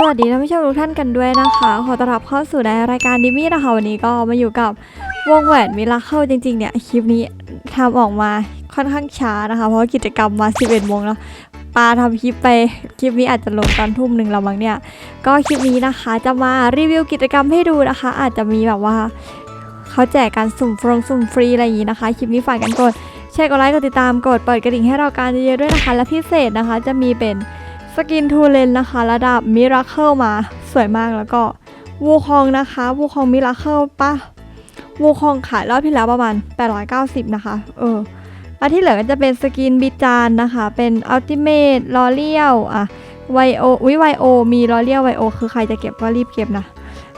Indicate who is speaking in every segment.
Speaker 1: สวัสดีท่านผู้ชมทุกท่านกันด้วยนะคะ ขอต้อนรับเข้าสู่ในรายการดิมี่นะคะวันนี้ก็มาอยู่กับวงแหวนมิราเคิลจริงๆเนี่ยคลิปนี้ทำออกมาค่อนข้างช้านะคะ เพราะกิจกรรมมา 11โมงแล้วปาทำคลิปไปคลิปนี้อาจจะลงตอนทุ่มหนึ่งแล้วมั้งเนี่ย ก็คลิปนี้นะคะจะมารีวิวกิจกรรมให้ดูนะคะ อาจจะมีแบบว่าเขาแจกการสุ่มฟรงสุ่มฟรีอะไรอย่างนี้นะคะ คลิปนี้ฝากกันกด แชร์กดไลค์กดติดตามกดเปิดกระดิ่งให้เราการเยอะๆด้วยนะคะ และพิเศษนะคะจะมีเป็นสกินทูเลนนะคะ ระดับมิราเคิลมาสวยมากแล้วก็วูคองนะคะวูคองมิราเคิลปะวูคองขายรอบที่แล้วประมาณ 890 นะคะ เออแล้วที่เหลือก็จะเป็นสกินบิจานนะคะ เป็นอัลติเมทลอเลียลอะไวโอวิไวโอมีลอเลียลไวโอคือใครจะเก็บก็รีบเก็บนะ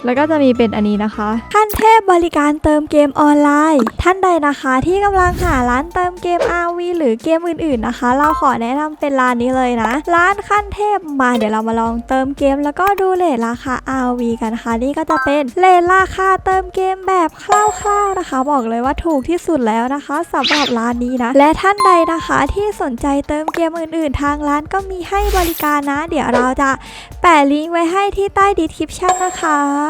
Speaker 1: แล้วก็จะมีเป็นอันนี้นะคะ ขั้นเทพบริการเติมเกมออนไลน์ ท่านใดนะคะที่กำลังหาร้านเติมเกม RV หรือเกมอื่นๆนะคะ เราขอแนะนำเป็นร้านนี้เลยนะ ร้านขั้นเทพมาเดี๋ยวเรามาลองเติมเกม แล้วก็ดูเลทราคา RV กันนะคะ นี่ก็จะเป็นเลทราคาเติมเกมแบบคร่าวๆนะคะ บอกเลยว่าถูกที่สุดแล้วนะคะสำหรับร้านนี้นะ และท่านใดนะคะที่สนใจเติมเกมอื่น ๆ ทางร้านก็มีให้บริการนะ เดี๋ยวเราจะแปะลิงก์ไว้ให้ที่ใต้ดีคริปชั่นนะคะ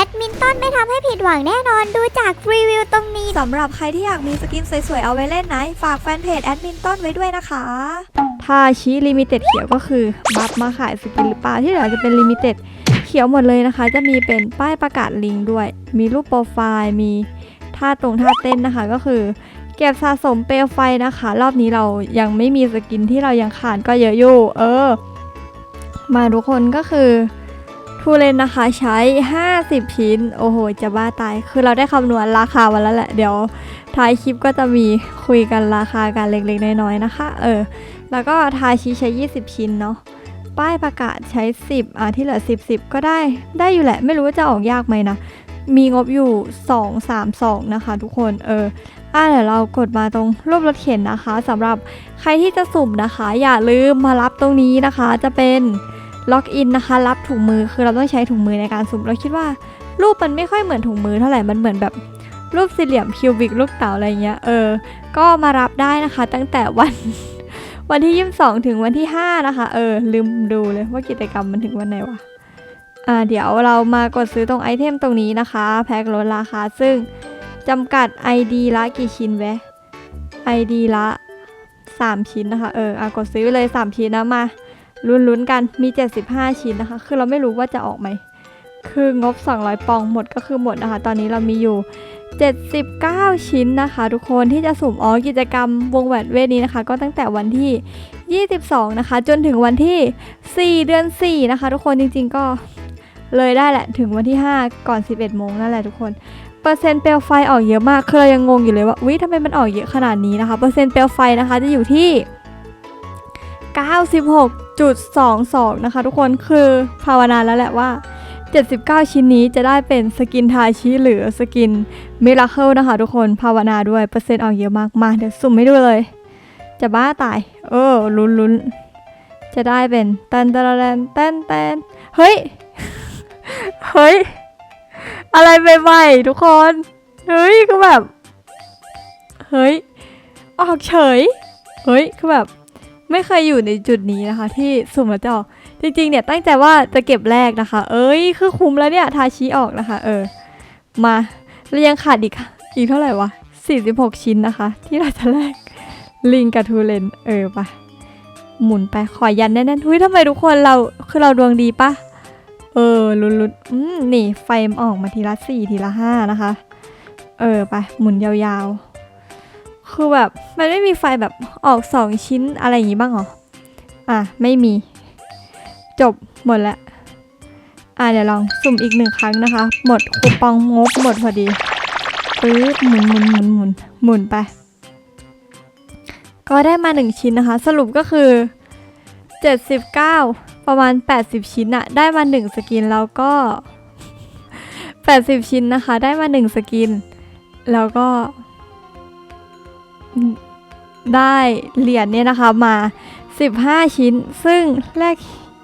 Speaker 2: ผิดหวังแน่นอนดูจากรีวิวตรงนี้
Speaker 1: สำหรับใครที่อยากมีสกินสวยๆ เอาไว้เล่นนะ ฝากแฟนเพจแอดมินต้นไว้ด้วยนะคะ ถ้าชี้ลิมิเต็ดเขียวก็คือบัฟมาขายสกินหรือเปล่าที่เหลือจะเป็นลิมิเต็ดเขียวหมดเลยนะคะ จะมีเป็นป้ายประกาศลิงก์ด้วย มีรูปโปรไฟล์มีท่าตรงท่าเต้นนะคะก็คือ เก็บสะสมเปลวไฟนะคะ รอบนี้เรายังไม่มีสกินที่เรายังขาดก็เยอะอยู่ เออ มาทุกคนก็คือ ทูเลนนะคะใช้ 50 ชิ้น โอ้โห จะบ้าตาย คือเราได้คำนวณราคามาแล้วแหละ เดี๋ยวท้ายคลิปก็จะมีคุยกันราคากันเล็กๆ น้อยๆ นะคะ เออ แล้วก็ทาชีใช้ 20 ชิ้นเนาะ ป้ายประกาศใช้ 10 อะ ที่เหลือ 10 10 ก็ได้ ได้อยู่แหละ ไม่รู้ว่าจะออกยากไหมนะ มีงบอยู่ 2 3 2 นะคะ ทุกคน เอออะเดี๋ยวเรากดมาตรงรูปรถเข็นนะคะสำหรับใครที่จะสุ่มนะคะ อย่าลืมมารับตรงนี้นะคะ จะเป็น ล็อกอินนะคะ รับถุงมือคือเราต้องใช้ถุงมือในการสุ่มเราคิดว่า รูปมันไม่ค่อยเหมือนถุงมือเท่าไหร่มันเหมือนแบบรูปสี่เหลี่ยมคิวบิกลูกเต๋าอะไรเงี้ยเออ ก็มารับได้นะคะ ตั้งแต่วันวันที่22ถึงวันที่5นะคะ เออ ลืมดูเลยว่ากิจกรรมมันถึงวันไหนวะอ่าเดี๋ยวเรามากดซื้อตรงไอเทมตรงนี้นะคะ แพ็คลดราคาซึ่งจำกัด ID ละกี่ชิ้นแวะ ID ละ 3 ชิ้นนะคะ เอออะกดซื้อไปเลย 3 ชิ้นนะมา ลุ้นๆกัน มี 75 ชิ้นนะคะ คือเราไม่รู้ว่าจะออกไหม คืองบ 200 ปองหมดก็คือหมดนะคะ ตอนนี้เรามีอยู่ 79 ชิ้นนะคะ ทุกคนที่จะสุ่มอ๋อกิจกรรมวงแหวนเวทนี้นะคะ ก็ตั้งแต่วันที่ 22 นะคะ จนถึงวันที่ 4 เดือน 4 นะคะ ทุกคนจริงๆก็เลยได้แหละถึงวันที่ 5 ก่อน 11 โมงนั่นแหละทุกคนเปอร์เซ็นต์เปลวไฟออกเยอะมากคือเรายังงงอยู่เลยว่าวิทำไมมันออกเยอะขนาดนี้นะคะเปอร์เซ็นต์เปลวไฟนะคะจะอยู่ที่ 96.22 นะคะ ทุกคนคือภาวนาแล้วแหละว่า 79 ชิ้นนี้จะได้เป็นสกินทาชิหรือสกินมิราเคิลนะคะ ทุกคนภาวนาด้วยเปอร์เซ็นต์ออกเยอะมากมาเดี๋ยวสุ่มให้ดูเลย จะบ้าตาย เออลุ้นลุ้นจะได้เป็นเตันตันตันตันตันเฮ้ย เฮ้ย อะไรใหม่ๆทุกคน เฮ้ยคือแบบ เฮ้ย ออกเฉย เฮ้ยคือแบบ ไม่เคยอยู่ในจุดนี้นะคะ ที่สุ่มแล้วจะออกจริงๆเนี่ยตั้งใจว่าจะเก็บแรกนะคะ เอ้ยคือคุ้มแล้วเนี่ยทาชีออกนะคะ เออ มาแล้วยังขาดอีกอีกเท่าไหร่วะ46 ชิ้นนะคะ ที่เราจะแลกลิงกับทูเลนเออไปหมุนไปขอยันแน่นๆทุยทำไมทุกคนเราคือเราดวงดีปะเออลุ้นๆอืมนี่ไฟมออกมาทีละสี่ทีละห้านะคะ เออไปหมุนยาวๆ คือแบบมันไม่มีไฟแบบออกสองชิ้นอะไรอย่างงี้บ้างเหรอ อะ ไม่มี จบหมดล้วอะเดี๋ยวลองสุ่มอีกหนึ่งครั้งนะคะ หมดคูปองงบหมดพอดีปึ๊บหมุนหมุนหมุนหมุนหมุนไป ก็ได้มาหนึ่งชิ้นนะคะ สรุปก็คือ 79 ประมาณ 80 ชิ้นอะได้มา1สกินแล้วก็ 80 ชิ้นนะคะ ได้มา1สกิน แล้วก็ ได้เหรียญเนี่ยนะคะมา 15 ชิ้น ซึ่งแลก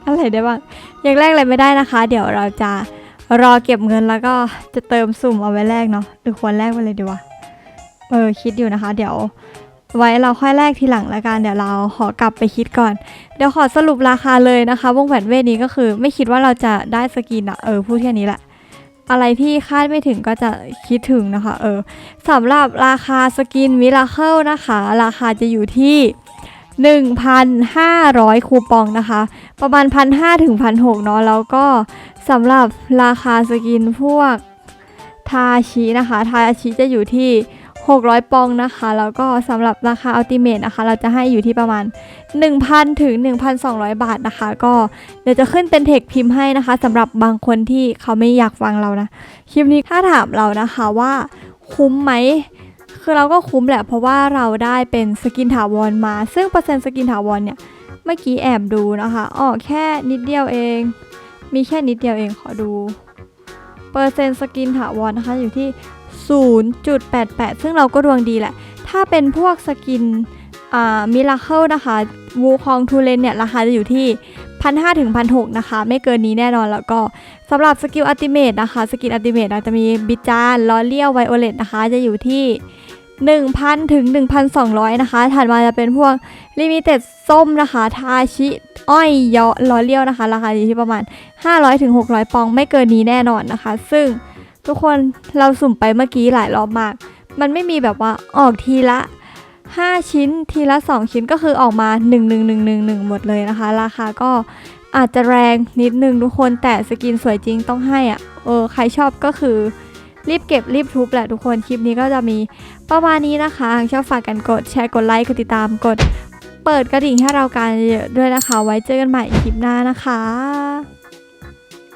Speaker 1: อะไรได้บ้างยังแลกอะไรไม่ได้นะคะ เดี๋ยวเราจะรอเก็บเงินแล้วก็จะเติมสุ่มเอาไว้แลกเนาะหรือควรแลกไปเลยดีวะเออคิดอยู่นะคะ เดี๋ยวไว้เราค่อยแลกทีหลังละกันเดี๋ยวเราขอกลับไปคิดก่อน เดี๋ยวขอสรุปราคาเลยนะคะ วงแหวนเวทนี้ก็คือ ไม่คิดว่าเราจะได้สกินอะเออพูดแค่นี้แหละ อะไรที่คาดไม่ถึงก็จะคิดถึงนะคะ เออสำหรับราคาสกินมิราเคิลนะคะ ราคาจะอยู่ที่ 1,500 คูปองนะคะ ประมาณ 1,500ถึง1,600เนาะแล้วก็สำหรับราคาสกินพวกทาชินะคะ ทาชิจะอยู่ที่ 600 ปองนะคะ แล้วก็สำหรับราคาอัลติเมทนะคะ เราจะให้อยู่ที่ประมาณ 1,000 ถึง 1,200 บาทนะคะ ก็เดี๋ยวจะขึ้นเป็นเทคพิมพ์ให้นะคะสำหรับบางคนที่เขาไม่อยากฟังเรานะ คลิปนี้ถ้าถามเรานะคะว่าคุ้มไหมคือเราก็คุ้มแหละเพราะว่าเราได้เป็นสกินถาวรมา ซึ่งเปอร์เซ็นต์สกินถาวรเนี่ยเมื่อกี้แอบดูนะคะอ๋อแค่นิดเดียวเอง มีแค่นิดเดียวเองขอดู เปอร์เซ็นต์สกินถาวรนะคะอยู่ที่ 0.88 ซึ่งเราก็ดวงดีแหละ ถ้าเป็นพวกสกินมิราเคิลนะคะวูคองทูเลนเนี่ย ราคาจะอยู่ที่ 1,500 ถึง 1,600 นะคะ ไม่เกินนี้แน่นอนแล้วก็สำหรับสกิลอัติเมตนะคะ สกิลอัติเมตจะมีบิจานลอเลียวไวโอเลตนะคะ จะอยู่ที่ 1,000 ถึง 1,200 นะคะ ถัดมาจะเป็นพวกลิมิเต็ดส้มนะคะ ทาชิ อ้อยยอลอเลียวนะคะ ราคาอยู่ที่ประมาณ 500 ถึง 600 ปอง ไม่เกินนี้แน่นอนนะคะ ซึ่ง ทุกคนเราสุ่มไปเมื่อกี้หลายรอบมาก มันไม่มีแบบว่าออกทีละ 5 ชิ้นทีละ 2 ชิ้นก็คือออกมา 1 1 1 1 1 หมดเลยนะคะ ราคาก็อาจจะแรงนิดนึงทุกคนแต่สกินสวยจริงต้องให้อะ่ะเออใครชอบก็คือรีบเก็บรีบทุบแหละทุกคนคลิปนี้ก็จะมีประมาณนี้นะคะหากชอบฝากกันกดแชร์กดไลค์กดติดตามกด เปิดกระดิ่งให้เราการเยอะด้วยนะคะ ไว้เจอกันใหม่คลิปหน้านะคะ